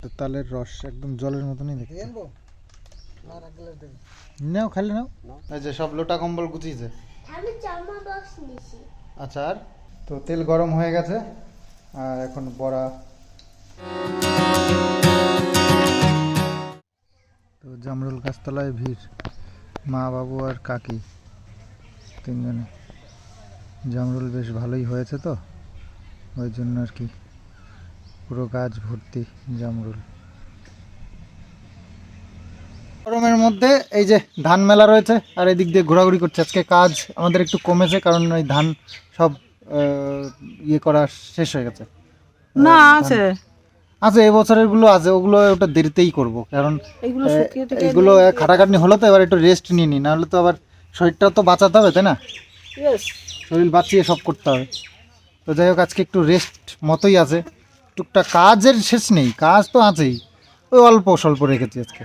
তো তালের রস একদম জলের মতনই দেখতে। নাও খালি নাও। এই যে সব লোটা কম্বল গুছিয়েছে। আমি চামা বক্স নিছি। আচ্ছা আর? তো তেল গরম হয়ে গেছে আর এখন বড়া। তো জামরুল গাছতলায় ভিড়। মা বাবু আর কাকি তিনজনে। জামরুল বেশ ভালোই হয়েছে তো ওই জন্য আর কি। পুরো গাছ ভর্তি জামরুল। গরমের মধ্যে এই যে ধান মেলা রয়েছে আর এদিক দিয়ে ঘোরাঘুরি করছে। আজকে কাজ আমাদের একটু কমেছে কারণ ওই ধান সব ইয়ে করা শেষ হয়ে গেছে। না আছে। আছে এবছরেরগুলো আছে ওগুলো ওটা দেরিতেই করব। কারণ এগুলো খাটাখাটনি হলো তো এবার একটু রেস্ট নিয়ে নি নাহলে তো আবার শরীরটা তো বাঁচাতে হবে তাই না. শরীর বাঁচিয়ে সব করতে হবে। তো যাই হোক আজকে একটু রেস্ট মতোই আছে। টুকটাক কাজের শেষ নেই কাজ তো আছেই। ওই অল্প স্বল্প রেখেছি আজকে।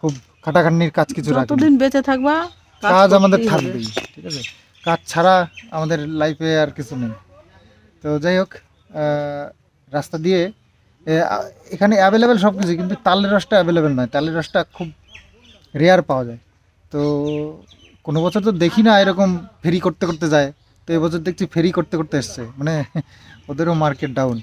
খুব খাটাখাটনির কাজ কিছু যতদিন বেঁচে থাকবা কাজ আমাদের থাকবেই ঠিক আছে? কাজ ছাড়া আমাদের লাইফে আর কিছু নেই। তো যাই হোক রাস্তা দিয়ে এখানে অ্যাভেলেবেল সব কিছু কিন্তু তালের রসটা অ্যাভেলেবেল নয়। তালের রসটা খুব রেয়ার পাওয়া যায়। তো কোনো বছর তো দেখি না এরকম ফেরি করতে করতে যায়। তো এবছর দেখছি ফেরি করতে করতে এসছে। মানে ওদেরও মার্কেট ডাউন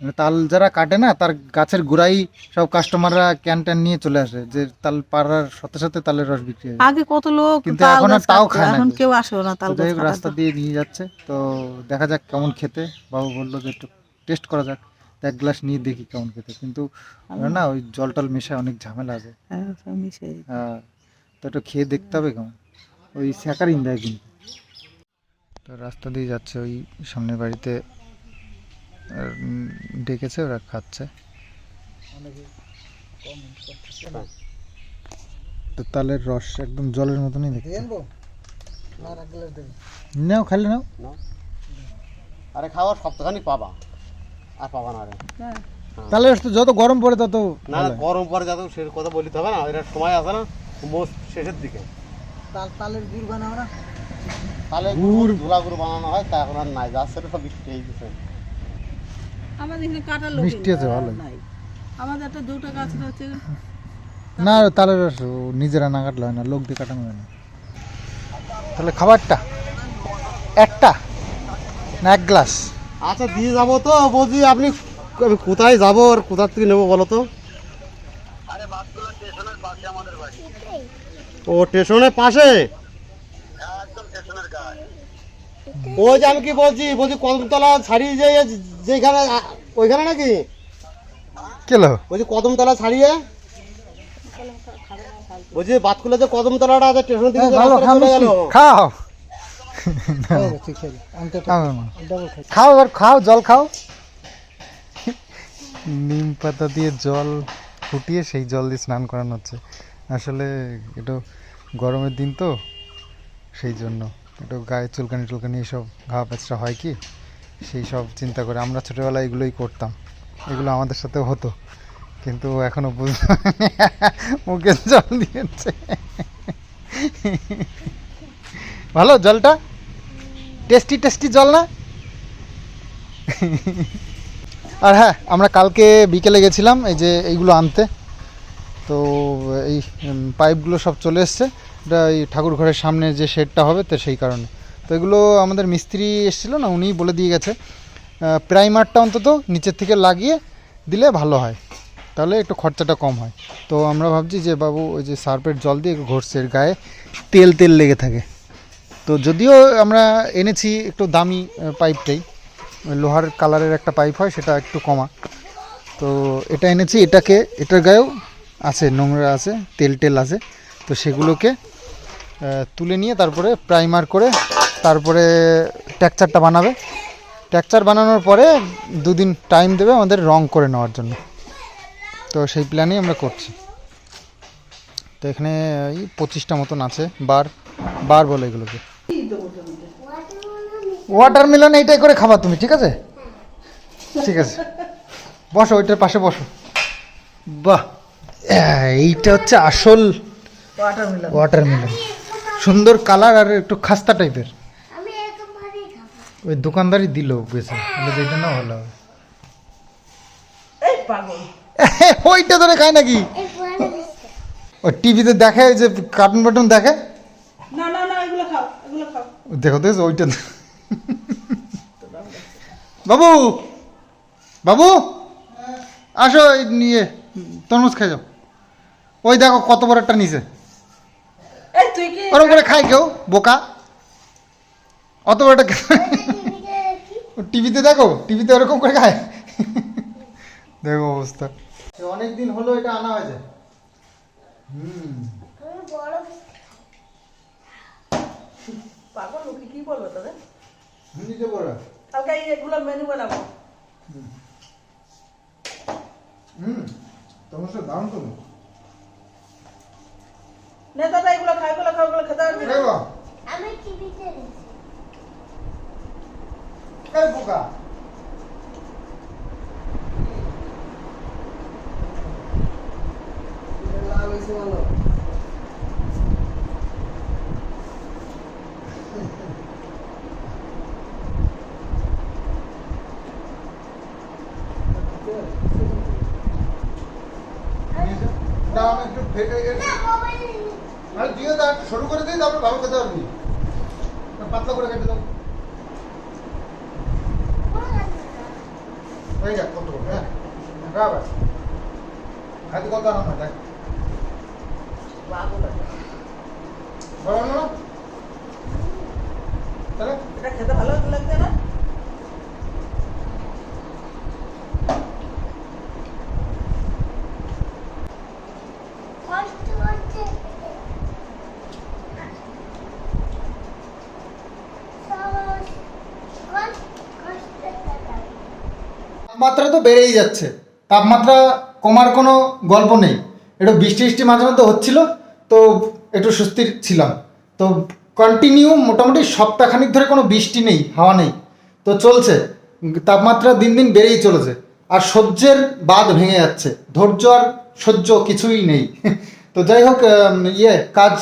তাল যারা কাটে না তার গাছের গোড়াই সব কাস্টমাররা ক্যান ট্যান নিয়ে চলে আসে যে তাল পাড়ার সাথে সাথে তালের রস বিক্রি হয়। আগে কত লোক কিন্তু এখন আর তাও খায় না এখন কেউ। আসেও না তাল গাছ রাস্তা। দিয়ে নিয়ে যাচ্ছে। তো দেখা যাক কেমন খেতে। বাবু বলল যে একটু টেস্ট করা যাক এক গ্লাস নিয়ে দেখি কেমন খেতে। কিন্তু না ওই জল টল মেশায় অনেক ঝামেলা আছে। হ্যাঁ। হ্যাঁ তো একটু খেয়ে দেখতে হবে কেমন। ওই স্যাকারিন দেয় কিন্তু। তো রাস্তা দিয়ে যাচ্ছে ওই সামনের বাড়িতে ডেকেছে ওরা খাচ্ছে। তো তালের রস একদম জলের মতনই দেবে। নাও খালি নাও। আরে খাওয়ার সপ্তাহখানি পাবা। আর পাবা না আরে। হ্যাঁ। রস তো যত গরম পড়ে তত না গরম পরে যাতে সে কথা বলিতে হবে না। এটা সময় আছে না মোস্ট শেষের দিকে। তাল তালের গুড় বানাও না। তাহলে গুড় ধুলা গুড় বানানো হয় তা এখন আর নাই। যাচ্ছে সব বিক্রি হয়ে গেছে। আমাদের এখানে কাটার লোক মিষ্টি আছে ভালোই। নাই। আমাদের একটা দুটো গাছ হচ্ছে না তালের রস ও নিজেরা না কাটলে হয় না লোক দিয়ে কাটানো হয় না। তাহলে খাবারটা? একটা? না এক গ্লাস? আচ্ছা দিয়ে যাব তো বলছি আপনি আমি কোথায় যাব আর কোথা থেকে নেব বলো তো? ও স্টেশনের পাশে? ওই যে আমি কি বলছি বলছি কদমতলা ছাড়িয়ে যে যেখানে ওইখানে নাকি? কেলো? বলছি কদমতলা ছাড়িয়ে? বলছি বাতকুলে যে কদমতলাটা আছে স্টেশন থেকে খাও চলে গেল। খাও। ঠিক আছে আমি তো। খাও। না। ডাবল খাই খাও এবার খাও জল খাও। নিম পাতা দিয়ে জল ফুটিয়ে সেই জল দিয়ে স্নান করানো হচ্ছে। আসলে একটু গরমের দিন তো সেই জন্য। একটু গায়ে চুলকানি টুলকানি এসব ঘা প্যাচটা হয় কি? সেই সব চিন্তা করে আমরা ছোটোবেলায় এগুলোই করতাম। এগুলো আমাদের সাথেও হতো। কিন্তু এখনও বুঝতে মুখে জল দিয়েছে। ভালো জলটা? টেস্টি টেস্টি জল না? আর হ্যাঁ আমরা কালকে বিকেলে গেছিলাম এই যে এইগুলো আনতে। তো এই পাইপগুলো সব চলে এসছে। এটা এই ঠাকুর ঘরের সামনে যে শেডটা হবে তো সেই কারণে। তো এগুলো আমাদের মিস্ত্রি এসেছিল না, উনিই বলে দিয়ে গেছে। প্রাইমারটা অন্তত নিচের থেকে লাগিয়ে দিলে ভালো হয়। তাহলে একটু খরচাটা কম হয়। তো আমরা ভাবছি যে, বাবু, ওই যে সার্পের জল দিয়ে ঘষছে গায়ে তেল তেল লেগে থাকে। তো যদিও আমরা এনেছি একটু দামি পাইপটাই লোহার কালারের একটা পাইপ হয়, সেটা একটু কমা। তো এটা এনেছি, এটাকে, এটার গায়েও আছে, নোংরা আছে, তেল টেল আছে। তো সেগুলোকে তুলে নিয়ে তারপরে প্রাইমার করে তারপরে টেক্সচারটা বানাবে। টেক্সচার বানানোর পরে দুদিন টাইম দেবে আমাদের রং করে নেওয়ার জন্য। তো সেই প্ল্যানেই আমরা করছি। তো এখানে এই পঁচিশটা মতন আছে বার বার বলে এগুলোকে। ওয়াটারমেলন এইটাই করে খাবা তুমি ঠিক আছে? ঠিক আছে। বসো ওইটার পাশে বসো। বাহ এইটা হচ্ছে আসল ওয়াটারমেলন ওয়াটারমেলন সুন্দর কালার আর একটু খাস্তা টাইপের ওই দোকানদারই দিল বেশি বলে যে এটা না ভালো। হবে ওইটা ধরে খায় নাকি? এই পুরানো বিস্কুট ও টিভিতে দেখে যে কার্টুন বাটুন দেখে? না না না এগুলো খাও এগুলো খাও। দেখো দেখো ওইটা বাবু বাবু আসো নিয়ে তরমুজ খাই যাও। ওই দেখো কত বড় একটা নিচে। ওরকম করে খাই কেউ বোকা। অত বড় একটা টিভিতে দেখো টিভিতে ওরকম করে খায় দেখো অবস্থা। অনেক দিন হলো এটা আনা হয়েছে। হুম। আমি বড় বিস্কুট পাগল লোকে কি বলব তোদের? হিন্দিতে বড় কালকে এই এগুলো মেনু বানাবো। হুম। তোমার সাথে দারুণ তো নে দাদা এগুলো খাই এগুলো খাও এগুলো খেতে পারবি আমি টিভিতে বোকা একটু আরে দিয়ে দাও শুরু করে দিই তারপর ভালো খেতে পারবি পাতলা করে কেটে খাইতে কত আরাম হয় দেখ পাগল আছে। বড় না তাহলে এটা খেতে ভালো লাগছে না কষ্ট করছে সহজ কষ্ট কষ্ট কাটাবে তাপমাত্রা তো বেড়েই যাচ্ছে। তাপমাত্রা কমার কোনো গল্প নেই। একটু বৃষ্টি বৃষ্টি মাঝে মধ্যে হচ্ছিল, তো একটু স্বস্তির ছিলাম। তো কন্টিনিউ মোটামুটি সপ্তাহখানিক ধরে কোনো বৃষ্টি নেই, হাওয়া নেই। তো চলছে, তাপমাত্রা দিন দিন বেড়েই চলেছে। আর সহ্যের বাদ ভেঙে যাচ্ছে। ধৈর্য আর সহ্য কিছুই নেই। তো যাই হোক ইয়ে কাজ,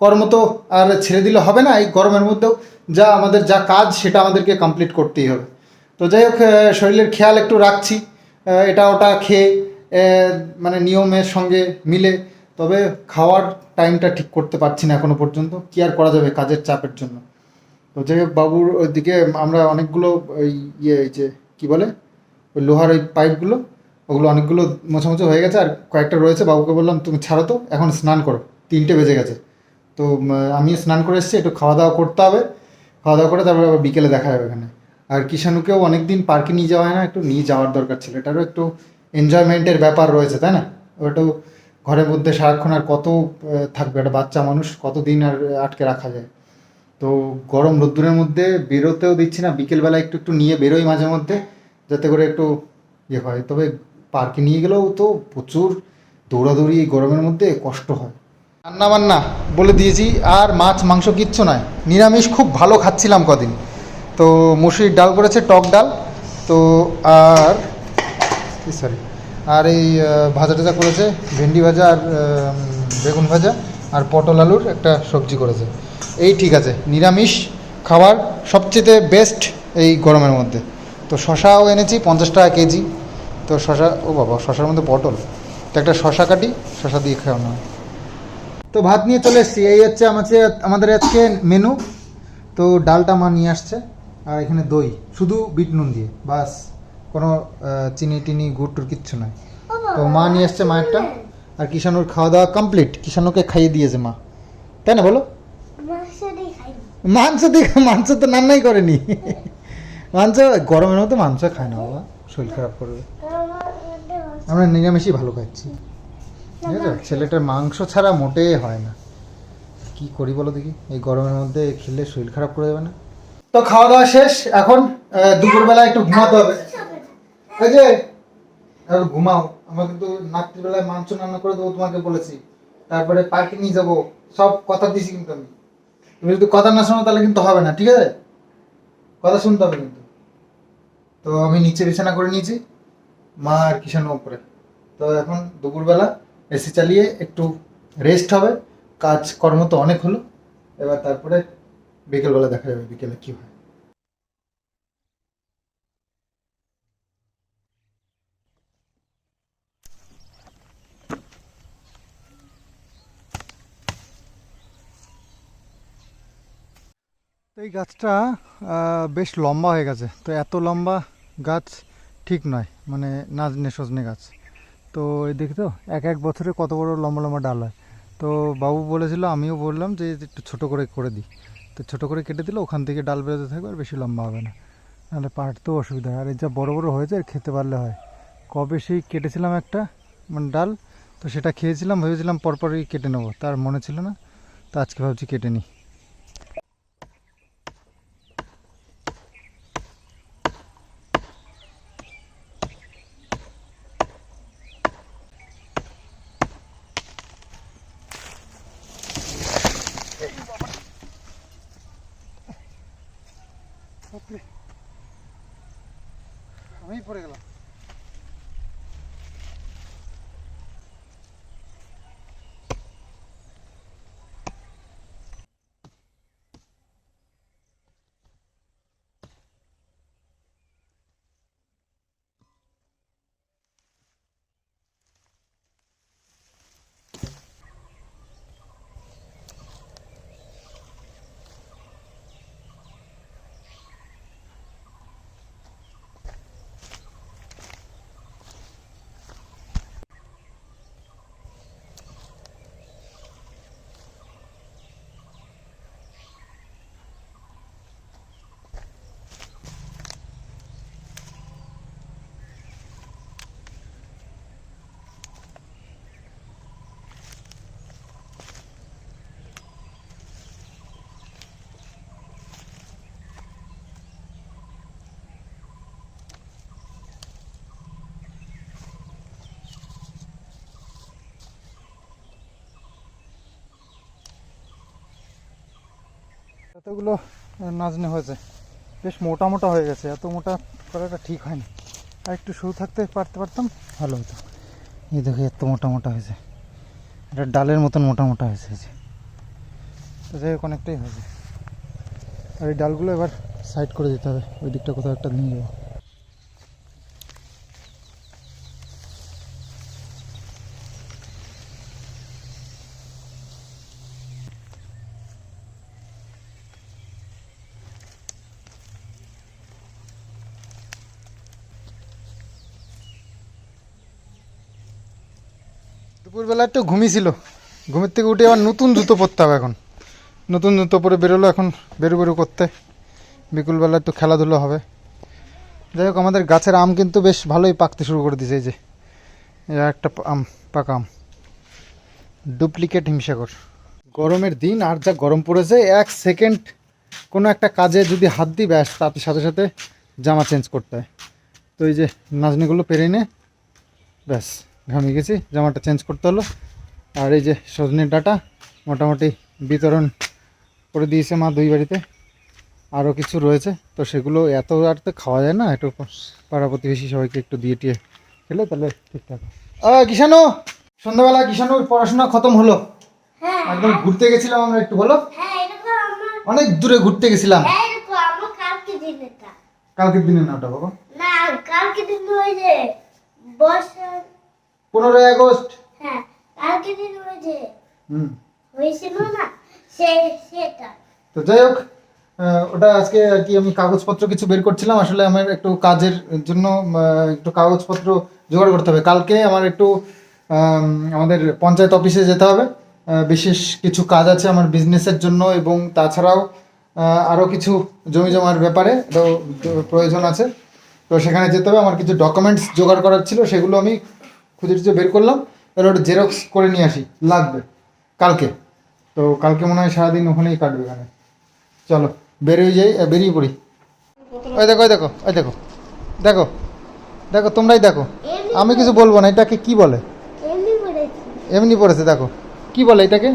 কর্ম তো আর ছেড়ে দিলে হবে না এই গরমের মধ্যেও। যা আমাদের যা কাজ, সেটা আমাদেরকে কমপ্লিট করতেই হবে। তো যাই হোক শরীরের খেয়াল একটু রাখছি। এটা ওটা খেয়ে মানে নিয়মের সঙ্গে মিলে। তবে খাওয়ার টাইমটা ঠিক করতে পারছি না এখনও পর্যন্ত। কি আর করা যাবে কাজের চাপের জন্য? তো যাই হোক, বাবুর ওইদিকে আমরা অনেকগুলো ওই ইয়ে যে কি বলে? ওই লোহার ওই পাইপগুলো, ওগুলো অনেকগুলো মোছামুছি হয়ে গেছে। আর কয়েকটা রয়েছে, বাবুকে বললাম, তুমি ছাড়ো তো, এখন স্নান করো। তিনটে বেজে গেছে। তো আমি স্নান করে এসেছি, একটু খাওয়া দাওয়া করতে হবে। খাওয়া দাওয়া করে তারপরে আবার বিকেলে দেখা যাবে এখানে। আর কিষাণুকেও অনেক দিন পার্কে নিয়ে যাওয়া হয় না, একটু নিয়ে যাওয়ার দরকার ছিল। এটারও একটু এনজয়মেন্টের ব্যাপার রয়েছে, তাই না? ওটাও ঘরের মধ্যে সারাক্ষণ আর কত থাকবে? একটা বাচ্চা মানুষ কতদিন আর আটকে রাখা যায়? তো গরম রোদ্দুরের মধ্যে বেরোতেও দিচ্ছি না, বিকেলবেলা একটু একটু নিয়ে বেরোই মাঝে মধ্যে, যাতে করে একটু ইয়ে হয়। তবে পার্কে নিয়ে গেলেও তো প্রচুর দৌড়াদৌড়ি এই গরমের মধ্যে কষ্ট হয়। রান্না বান্না বলে দিয়েছি, আর মাছ, মাংস কিচ্ছু নয়। নিরামিষ খুব ভালো খাচ্ছিলাম কদিন। তো মুসুরির ডাল করেছে, টক ডাল। তো আর সরি আর এই ভাজা টাজা করেছে, ভেন্ডি ভাজা আর বেগুন ভাজা আর পটল আলুর একটা সবজি করেছে। এই ঠিক আছে, নিরামিষ খাবার সবচেয়ে বেস্ট এই গরমের মধ্যে। তো শশাও এনেছি, পঞ্চাশ টাকা কেজি। তো শশা, ও বাবা, শশার মধ্যে পটল। তো একটা শশা কাটি, শশা দিয়ে খাওয়ানো হয়। তো ভাত নিয়ে চলে এসেছি, এই হচ্ছে আমাদের আমাদের আজকে মেনু তো ডালটা মা নিয়ে আসছে। আর এখানে দই শুধু বিট নুন দিয়ে বাস। কোনো চিনি টিনি গুড় টুর কিচ্ছু নয় তো মা নিয়ে এসছে মায়েরটা আর কিষানুর খাওয়া দাওয়া কমপ্লিট কিষানুকে খাইয়ে দিয়েছে মা। তাই না বলো? মাংস দিয়ে মাংস তো রান্নাই করেনি। মাংস গরমের মধ্যে মাংস খায় না বাবা। শরীর খারাপ করবে। আমরা নিরামিষই ভালো খাচ্ছি। ঠিক আছে? ছেলেটার মাংস ছাড়া মোটেই হয় না। কি করি বলো দেখি? এই গরমের মধ্যে খেলে শরীর খারাপ করে যাবে না? তো খাওয়া দাওয়া শেষ, এখন দুপুরবেলা একটু ঘুমাতে হবে। এই যে ঘুমাও, আমরা কিন্তু রাত্রিবেলায় মাংস রান্না করে দেবো তোমাকে বলেছি। তারপরে পার্কে নিয়ে যাব, সব কথা দিছি কিন্তু আমি। তুমি যদি কথা না শোনো তাহলে কিন্তু হবে না, ঠিক আছে? কথা শুনতে হবে কিন্তু। তো আমি নিচে বিছানা করে নিয়েছি, মা আর কিষান উপরে। তো এখন দুপুরবেলা এসি চালিয়ে একটু রেস্ট হবে কাজ কর্ম তো অনেক হলো। এবার তারপরে বিকেলবেলা দেখা যাবে, বিকেলে কি হয়? এই গাছটা বেশ লম্বা হয়ে গেছে। তো এত লম্বা গাছ ঠিক নয় মানে নাজনে সজনে গাছ। তো এই দেখি তো, এক এক বছরে কত বড় লম্বা লম্বা ডাল হয়। তো বাবু বলেছিল, আমিও বললাম যে, একটু ছোটো করে করে দিই। তো ছোটো করে কেটে দিলে ওখান থেকে ডাল বেরোতে থাকবে আর বেশি লম্বা হবে না। নাহলে পাড়তেও অসুবিধা হয়। আর এই যা বড়ো বড়ো হয়েছে, আর খেতে পারলে হয়। কবে সেই কেটেছিলাম একটা মানে ডাল, তো সেটা খেয়েছিলাম, ভেবেছিলাম পরপরই কেটে নেব। তার মনে ছিল না, তো আজকে ভাবছি কেটে নিই। এতগুলো নাজনে হয়েছে। বেশ মোটা মোটা হয়ে গেছে, এত মোটা করাটা ঠিক হয়নি। আর একটু শুরু থাকতে পারতে পারতাম, ভালো হতো। এই দেখে, এত মোটা মোটা হয়েছে। এটা ডালের মতন মোটা মোটা হয়েছে যে। যাই হোক, অনেকটাই হয়েছে। আর এই ডালগুলো এবার সাইড করে দিতে হবে, ওই দিকটা কোথাও একটা নিয়ে যাব। দুপুরবেলা একটু ঘুমিয়েছিল। ঘুমের থেকে উঠে আবার নতুন জুতো পরতে হবে এখন। নতুন জুতো পরে বেরোলো এখন বেরু বেরো করতে। বিকুলবেলা একটু খেলাধুলো হবে। যাই হোক, আমাদের গাছের আম কিন্তু বেশ ভালোই পাকতে শুরু করে দিয়েছে, এই যে। একটা আম, পাকা আম। ডুপ্লিকেট হিমসাগর। গরমের দিন আর যা গরম পড়েছে, এক সেকেন্ড কোনো একটা কাজে যদি হাত দিই, ব্যাস, তাতে সাথে সাথে জামা চেঞ্জ করতে হয়। তো এই যে নাজনিগুলো পেরে নে, ব্যাস। ঘামিয়ে গেছি জামাটা চেঞ্জ করতে হলো। আর এই যে সজনের ডাটা মোটামুটি বিতরণ করে দিয়েছে মা দুই বাড়িতে। আরও কিছু রয়েছে তো সেগুলো এত আর তো খাওয়া যায় না একটু পাড়া প্রতিবেশী সবাইকে একটু দিয়ে টিয়ে খেলে তাহলে ঠিকঠাক। কিষানু সন্ধ্যাবেলা কিষানুর পড়াশোনা খতম হলো। হ্যাঁ। একদম ঘুরতে গেছিলাম আমরা একটু বলো। হ্যাঁ অনেক দূরে ঘুরতে গেছিলাম। হ্যাঁ কালকের দিনে না ওটা বাবা না কালকে দিন ওই যে পনেরোই আগস্ট? হ্যাঁ কালকে দিন ওই হুম। হয়েছিল না সে সেটা। তো যাই হোক ওটা আজকে আর কি আমি কাগজপত্র কিছু বের করছিলাম আসলে আমার একটু কাজের জন্য একটু কাগজপত্র জোগাড় করতে হবে। কালকে আমার একটু আমাদের পঞ্চায়েত অফিসে যেতে হবে। বিশেষ কিছু কাজ আছে আমার বিজনেসের জন্য এবং তাছাড়াও আরও কিছু জমি জমার ব্যাপারে প্রয়োজন আছে। তো সেখানে যেতে হবে আমার কিছু ডকুমেন্টস জোগাড় করার ছিল সেগুলো আমি খুঁজে খুঁজে বের করলাম এবার ওটা জেরক্স করে নিয়ে আসি লাগবে কালকে। তো কালকে মনে হয় সারাদিন ওখানেই কাটবে এখানে। চলো বেরিয়ে যাই বেরিয়ে পড়ি। ওই দেখো ওই দেখো ওই দেখো দেখো দেখো তোমরাই দেখো। আমি কিছু বলব না এটাকে কি বলে? এমনি পড়েছে। দেখো। কি বলে এটাকে?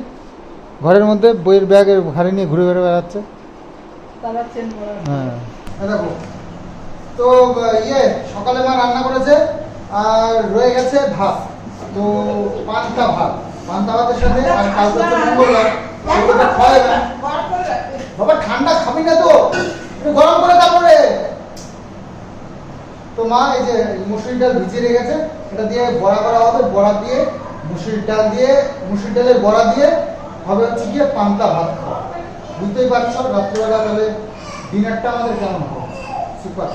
ঘরের মধ্যে বইয়ের ব্যাগ ঘাড়ে নিয়ে ঘুরে ঘুরে বেড়াচ্ছে। হ্যাঁ। দেখো। তো ইয়ে সকালে মা রান্না করেছে আর রয়ে গেছে ভাত। তো পান্তা ভাত। পান্তা ভাতের সাথে আর কালকে খাওয়া না। বাবা ঠান্ডা খাবি না তো। গরম করে তারপরে তো মা এই যে মুসুরির ডাল ভিজিয়ে রেখেছে এটা দিয়ে বড়া করা হবে। বড়া দিয়ে মুসুরির ডাল দিয়ে মুসুরির ডালের বড়া দিয়ে হবে হচ্ছে গিয়ে পান্তা ভাত খাওয়া। বুঝতেই পারছ রাত্রিবেলা তাহলে ডিনারটা আমাদের কেমন হবে? সুপার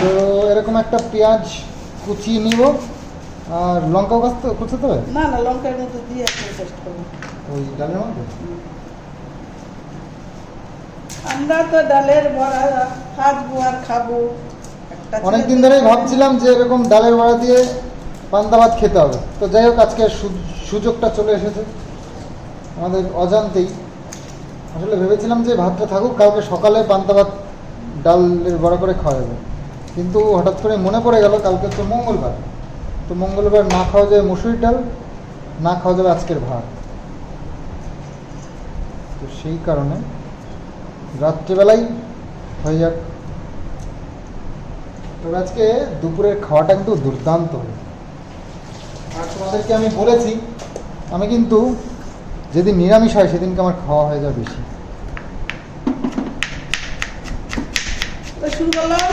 তো এরকম একটা পেঁয়াজ কুচিয়ে নিব। আর লঙ্কাও কাটতে কুচতে হবে না না লঙ্কার মধ্যে দিয়ে টেস্ট ওই ডালের মধ্যে? আমরা তো ডালের বড়া ভাজবো আর খাব। অনেকদিন ধরেই ভাবছিলাম যে এরকম ডালের বড়া দিয়ে পান্তা ভাত খেতে হবে। তো যাই হোক আজকে সুযোগটা চলে এসেছে। আমাদের অজান্তেই। আসলে ভেবেছিলাম যে ভাতটা থাকুক কালকে সকালে পান্তা ভাত ডালের বড়া করে খাওয়া যাবে। কিন্তু হঠাৎ করে মনে পড়ে গেল কালকে তো মঙ্গলবার। তো মঙ্গলবার না খাওয়া যাবে মুসুরির ডাল, না খাওয়া যাবে আজকের ভাত। তো সেই কারণে রাত্রিবেলাই হয়ে যাক। তবে আজকে দুপুরের খাওয়াটা কিন্তু দুর্দান্ত। হবে আর তোমাদেরকে আমি বলেছি, আমি কিন্তু যেদিন নিরামিষ হয় সেদিনকে আমার খাওয়া হয়ে যায় বেশি। শুরু করলাম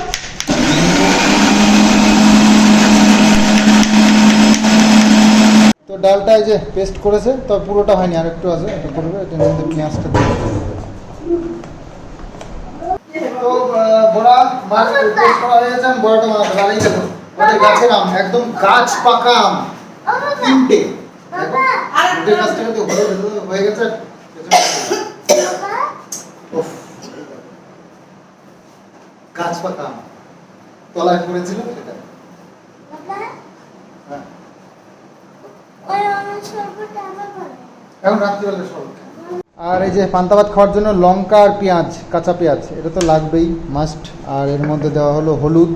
তো ডালটা এই যে পেস্ট করেছে তবে পুরোটা হয়নি আর একটু আছে একটু করবে এটা মধ্যে পেঁয়াজটা দিয়ে তো বড়া মাছ পেস্ট করা হয়ে গেছে বড়াটা বানাবো দাঁড়িয়ে গেল আমাদের গাছের আম একদম গাছ পাকা আম তিনটে। দেখো কাছ থেকে তো হয়ে গেছে গাছ পাকা আম তলায় পড়েছিল সেটা। হ্যাঁ ওই আমার সর্বটা আমার বলো এখন রাত্রিবেলা সব। আর এই যে পান্তা ভাত খাওয়ার জন্য লঙ্কা আর পেঁয়াজ কাঁচা পেঁয়াজ এটা তো লাগবেই মাস্ট আর এর মধ্যে দেওয়া হলো হলুদ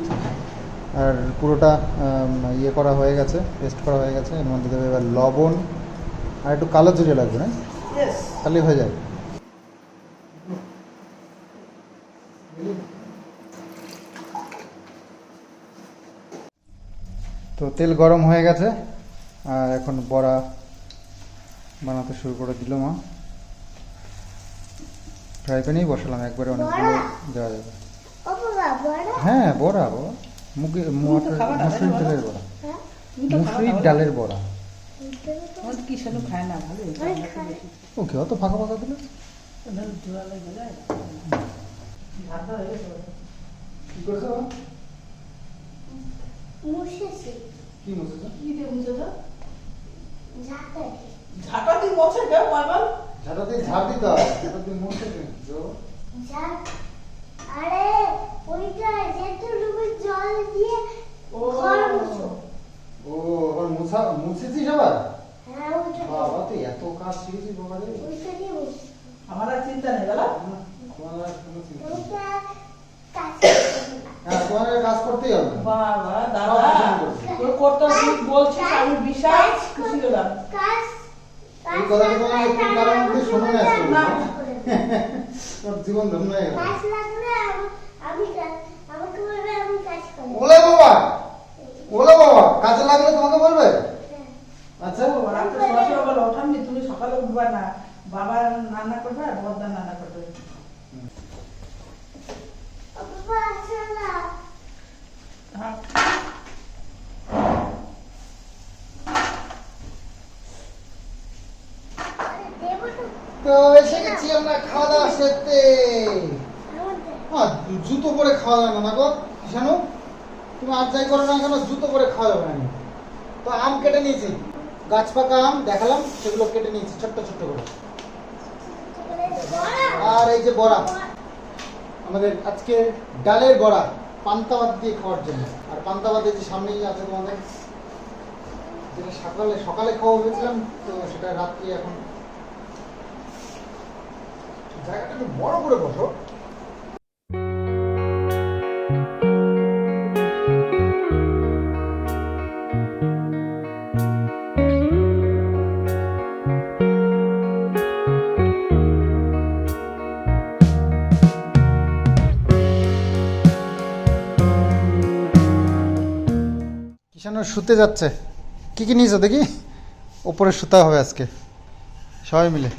আর পুরোটা ইয়ে করা হয়ে গেছে পেস্ট করা হয়ে গেছে এর মধ্যে দেবে এবার লবণ আর একটু কালো জিরে লাগবে না? তাহলে হয়ে যায় তো তেল গরম হয়ে গেছে আর এখন বড়া বানাতে শুরু করে দিল মা। ফ্রাই প্যানেই বসালাম একবারে অনেকগুলো দেওয়া যাবে। ও বাবা বড়? হ্যাঁ বড়া বড়া। মুগে মটর মুসুরির ডালের বড়া। হ্যাঁ? মুসুরির ডালের বড়া। ওকে অত ফাঁকা ফাঁকা দিলে? হয়ে কি করেছ কি মুছেছো? দিয়ে। মুছে কেউ পাগল ঝাঁটা দিয়ে ঝাড় দিতে হয় ঝাঁটা দিয়ে মুছে আরে ওইটা যেটুকু জল দিয়ে ও। ঘর মুছো। ও আবার মুছা মুছেছিস আবার? হ্যাঁ ওইটা বাবা তুই এত কাজ শিখেছিস বাবা রে। ওইটা দিয়ে মুছো। আমার আর চিন্তা নেই তোমার আর কোনো চিন্তা নেই। হ্যাঁ তোমার কাজ করতেই হবে। বাবা দাদা তোর করতে তুই বলছিস? আমি বিশাল খুশি হলাম। কাজ এই কথাটা তোমার একটু মধ্যে শোনা না তোর জীবন ধন্য হয়ে গেল। কাজ লাগলে আমি- আমি আমাকে বলবে আমি কাজ করব। ওলে বাবা ওলে বাবা কাজে লাগলে তোমাকে বলবে? আচ্ছা। সময় বলো, ওঠাননি, তুমি সকালে উঠবা না। বাবা রান্না করবে আর বদ্দা রান্না করবে। তো এসে গেছি আমরা খাওয়া দাওয়া সেরতে। জুতো পরে খাওয়া যাবে না গো জানো তুমি আর যাই করো না কেন, জুতো পরে খাওয়া যাবে না তো আম কেটে নিয়েছি। গাছ পাকা আম, দেখালাম, সেগুলো কেটে নিয়েছি, ছোট্ট ছোট্ট করে। আর এই যে বড়া। আমাদের আজকে ডালের বড়া পান্তাবাদ দিয়ে খাওয়ার জন্য। আর পান্তাবাদের যে সামনেই আছে তোমাদের, যেটা সকালে সকালে খাওয়া হয়েছিলাম, তো সেটা রাত্রি এখন। জায়গাটা একটু বড় করে বসো। শুতে যাচ্ছে। কি কি নিয়েছো দেখি? ওপরে শুতে হবে আজকে। সবাই মিলে।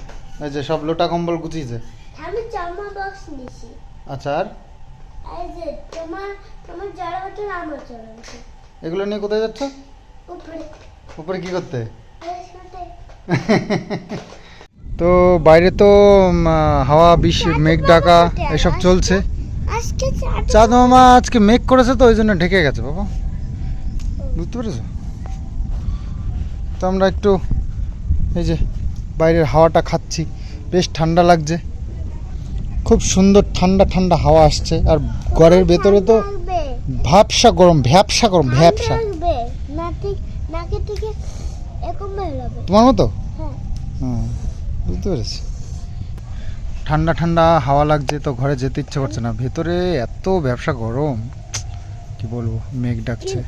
এই যে সব লোটা কম্বল গুছিয়েছে। আমি জামা বক্স নিছি আচ্ছা আর? এই যে তোমার তোমার জড়া বোতল আমার জড়া এগুলো নিয়ে কোথায় যাচ্ছ? উপরে। উপরে কি করতে? তো বাইরে তো হাওয়া বিশ মেঘ ডাকা এসব চলছে। চাঁদ মামা আজকে মেঘ করেছে তো ওই জন্য ঢেকে গেছে বাবা। বুঝতে পেরেছ? তো আমরা একটু এই যে বাইরের হাওয়াটা খাচ্ছি বেশ ঠান্ডা লাগছে। খুব সুন্দর ঠান্ডা ঠান্ডা হাওয়া আসছে আর ঘরের ভেতরে তো ভাবসা গরম ভ্যাবসা গরম বেরোবে। তোমার মতো? হ্যাঁ। বুঝতে পেরেছি। ঠান্ডা ঠান্ডা হাওয়া লাগছে তো ঘরে যেতে ইচ্ছে করছে না। ভেতরে এত ব্যবসা গরম কি বলব মেঘ ডাকছে।